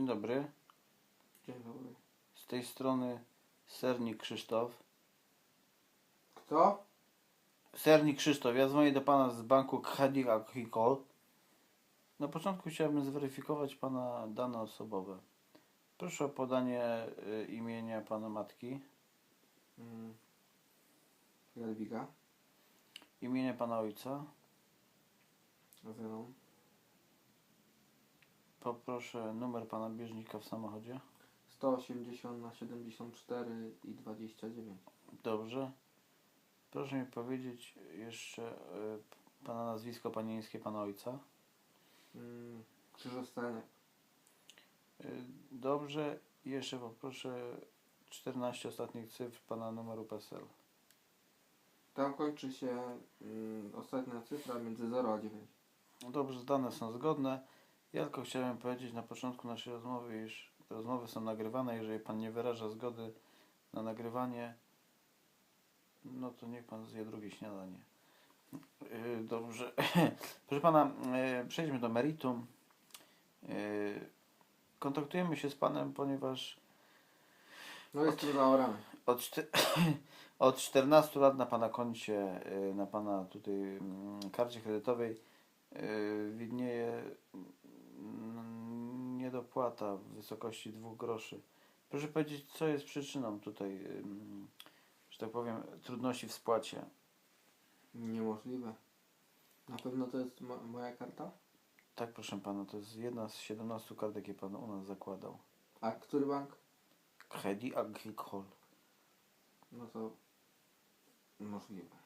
Dzień dobry. Dzień dobry. Z tej strony Sernik Krzysztof. Kto? Sernik Krzysztof, ja dzwonię do Pana z banku Credit Agricole. Na początku chciałbym zweryfikować Pana dane osobowe. Proszę o podanie y, imienia Pana matki, Mm. Jadwiga. imienia Pana ojca. Zenon. Poproszę numer Pana bieżnika w samochodzie. 180 na 74 i 29. Dobrze. Proszę mi powiedzieć jeszcze y, Pana nazwisko panieńskie Pana ojca. Mm. Krzyżostanek. Y, Dobrze. I jeszcze poproszę 14 ostatnich cyfr Pana numeru PESEL. Tam kończy się mm, ostatnia cyfra między 0 a 9. No Dobrze, dane są zgodne. Ja tylko chciałem powiedzieć na początku naszej rozmowy, iż te rozmowy są nagrywane. Jeżeli Pan nie wyraża zgody na nagrywanie, no to niech Pan zje drugie śniadanie. Yy, Dobrze. Proszę Pana, yy, przejdźmy do meritum. Yy, Kontaktujemy się z Panem, ponieważ No jest tu zaorane. od, od 14 lat na Pana koncie, y, na Pana tutaj mm, karcie kredytowej y, widnieje niedopłata w wysokości 2 groszy. Proszę powiedzieć, co jest przyczyną tutaj, że tak powiem, trudności w spłacie? Niemożliwe. Na pewno to jest mo- moja karta? Tak, proszę Pana, to jest jedna z 17 kart, jakie Pan u nas zakładał. A który bank? Credit Agricole. No to możliwe.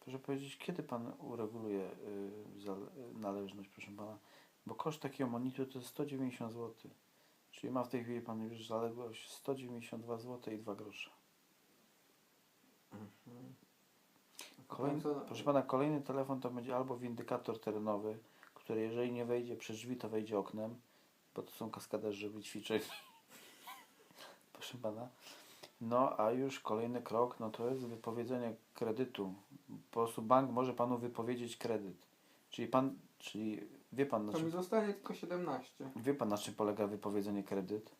Proszę powiedzieć, kiedy Pan ureguluje y, należność, proszę Pana? Bo koszt takiego monitu to jest 190 zł. Czyli ma w tej chwili Pan już zaległość 192 zł i 2 grosze. Mhm. Kolejny, proszę Pana, kolejny telefon to będzie albo windykator terenowy, który jeżeli nie wejdzie przez drzwi, to wejdzie oknem, bo to są kaskaderzy wyćwiczeni. proszę Pana. No, a już kolejny krok, no to jest wypowiedzenie kredytu. Po prostu bank może Panu wypowiedzieć kredyt. Czyli Pan, czyli wie Pan, na To mi czym, zostanie tylko 17. wie pan, na czym polega wypowiedzenie kredyt?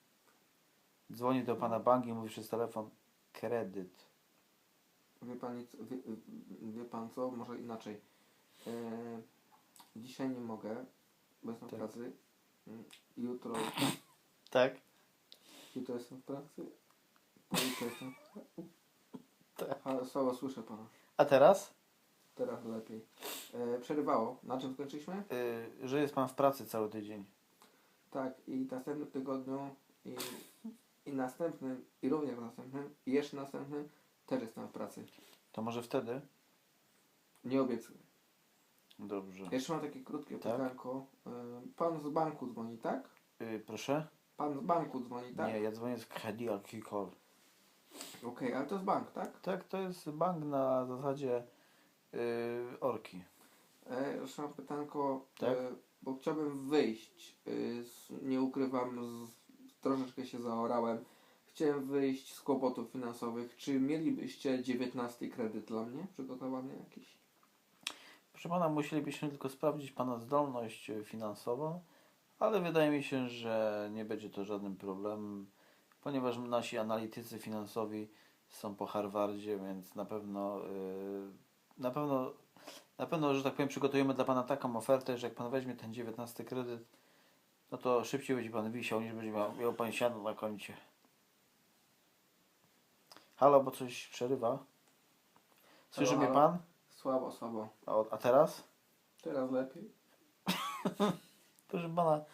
Dzwoni do Pana bank i mówi przez telefon kredyt. Wie pan, nic, wie, wie pan co? Może inaczej. E, dzisiaj nie mogę, bo jestem Tak. w pracy. Mm, Jutro, Tak? jutro jestem w pracy. Pojutrze jestem w pracy. Tak. Ale słabo słyszę pana. A teraz? Teraz lepiej. E, przerywało. Na czym skończyliśmy? Y, że jest Pan w pracy cały tydzień. Tak, i w następnym tygodniu, i, i następnym, i również w następnym, i jeszcze następnym też jestem w pracy. To może wtedy? Nie obiecuję. Dobrze. Jeszcze mam takie krótkie Tak. pytanko. E, pan z banku dzwoni, tak? Y, proszę? Pan z banku dzwoni, tak? Nie, ja dzwonię z Credit Agricole. Okej, ale to jest bank, tak? Tak, to jest bank na zasadzie y, orki. E, jeszcze mam pytanko, Tak. e, bo chciałbym wyjść. E, z, nie ukrywam, z, troszeczkę się zaorałem. Chciałem wyjść z kłopotów finansowych. Czy mielibyście 19 kredyt dla mnie przygotowany jakiś? Proszę Pana, musielibyśmy tylko sprawdzić Pana zdolność y, finansową, ale wydaje mi się, że nie będzie to żadnym problemem, ponieważ nasi analitycy finansowi są po Harvardzie, więc na pewno, y, na pewno, na pewno, że tak powiem, przygotujemy dla Pana taką ofertę, że jak Pan weźmie ten 19 kredyt, no to szybciej będzie Pan wisiał, niż będzie miał, miał Pan siano na koncie. Halo, bo coś przerywa. Słyszy Halo, mnie halo? Pan? Słabo, słabo. A, a teraz? Teraz lepiej. Proszę pana,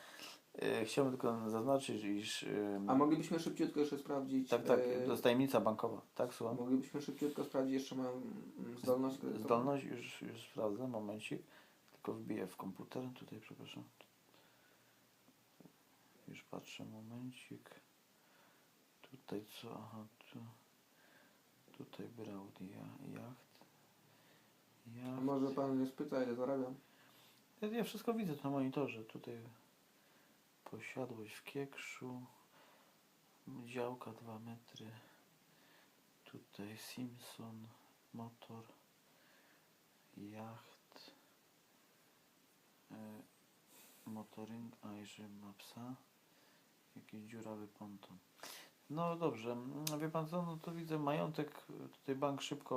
chciałbym tylko zaznaczyć, iż. E, A moglibyśmy szybciutko jeszcze sprawdzić. tak, tak, e, to jest tajemnica bankowa. Tak, słucham. Moglibyśmy szybciutko sprawdzić jeszcze moją mm, zdolność kredytową. Zdolność, już, już sprawdzę, momencik. Tylko wbiję w komputer, tutaj przepraszam. Już patrzę, momencik. Tutaj co? Aha, tu. Tutaj brał ja, jacht. A Jacht. może pan mnie spyta, ile zarabiam? Ja, ja wszystko widzę na monitorze. Tutaj posiadłość w Kiekszu. Działka 2 metry. Tutaj Simpson, motor, jacht, e, motoring, a jeżeli ma psa. Jakiś dziurawy ponton. No dobrze, mm, wie pan co, no to widzę majątek, tutaj bank szybko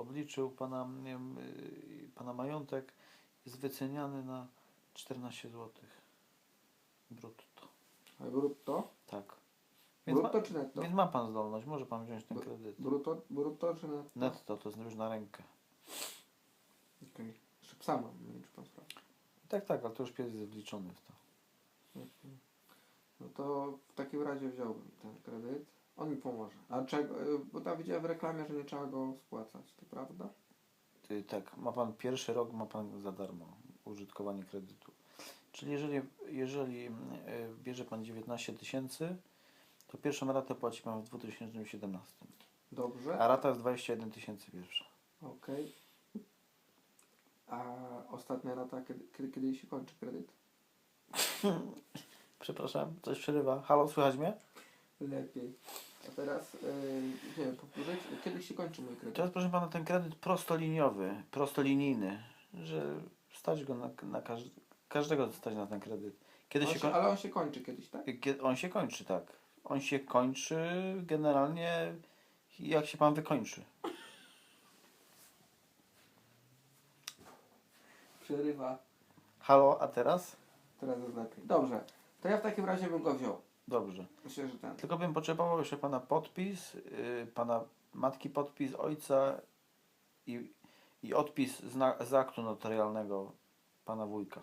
obliczył pana, wiem, y, pana majątek jest wyceniany na 14 zł brutto. A brutto? Tak. Więc ma, Brutto czy netto? więc ma pan zdolność, może pan wziąć ten kredyt. Brutto, brutto czy netto? Netto to jest już na rękę. Okej. Jeszcze psa mam, nie wiem czy pan sprawdzi. Tak, tak, ale to już pies jest wliczony w to. No to w takim razie wziąłbym ten kredyt. On mi pomoże. A czego? y, Bo tam widziałem w reklamie, że nie trzeba go spłacać, to prawda? Y, Tak, ma pan pierwszy rok, ma pan za darmo użytkowanie kredytu. Czyli jeżeli, jeżeli y, bierze pan 19 tysięcy, to pierwszą ratę płaci pan w 2017. Dobrze. A rata jest 21 tysięcy pierwsza. Okej. A ostatnia rata, kiedy, kiedy, kiedy się kończy kredyt? Przepraszam, coś przerywa. Halo, słychać mnie? Lepiej. A teraz, yy, nie wiem, powtórzyć, kiedy się kończy mój kredyt? Teraz proszę pana ten kredyt prostoliniowy, prostolinijny, że stać go na, na każdy, każdego stać na ten kredyt. Kiedy On się ale on się kończy kiedyś, tak? Kiedy on się kończy, tak. On się kończy generalnie jak się pan wykończy. Przerywa. Halo, a teraz? Teraz jest lepiej. Dobrze. To ja w takim razie bym go wziął. Dobrze. Myślę, że ten. Tylko bym potrzebował jeszcze pana podpis, yy, pana matki podpis, ojca i, i odpis z, na, z aktu notarialnego pana wujka.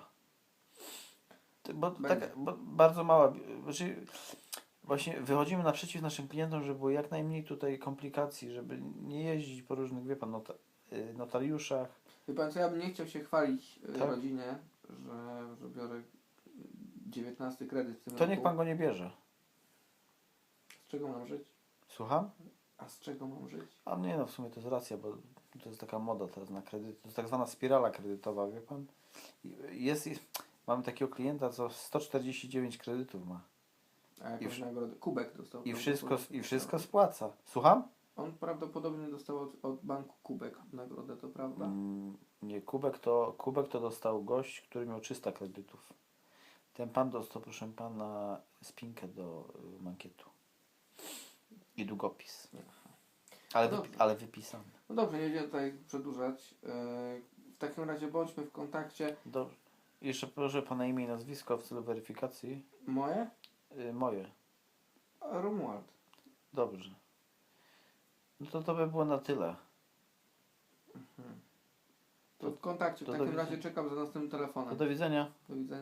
Bo, tak, bo bardzo mała. Znaczy, właśnie wychodzimy naprzeciw naszym klientom, żeby było jak najmniej tutaj komplikacji, żeby nie jeździć po różnych, wie pan, nota, yy, notariuszach. Wie pan co, ja bym nie chciał się chwalić y, Tak. rodzinie, że, że biorę 19 kredyt w tym To roku. niech pan go nie bierze. Z czego mam żyć? Słucham? A z czego mam żyć? A nie no, w sumie to jest racja, bo to jest taka moda teraz na kredyt. To jest tak zwana spirala kredytowa, wie pan? Jest, jest, mamy takiego klienta, co 149 kredytów ma. A jakąś wszy- nagrodę? Kubek dostał. I wszystko, I wszystko spłaca. Słucham? On prawdopodobnie dostał od, od banku kubek nagrodę, to prawda? Mm, nie, kubek to, kubek to dostał gość, który miał 300 kredytów. Ten pan dostał, proszę pana, spinkę do y, mankietu. I długopis. Ale, wypi- Dobrze. ale wypisany. No dobrze, nie będziemy tutaj przedłużać. Yy, w takim razie bądźmy w kontakcie. Dobrze. Jeszcze proszę pana imię i nazwisko w celu weryfikacji. Moje? Y, moje. Romuald. Dobrze. No to to by było na tyle. To w kontakcie. W To do takim widzenia. razie czekam za następnym To telefonem. do widzenia. Do widzenia.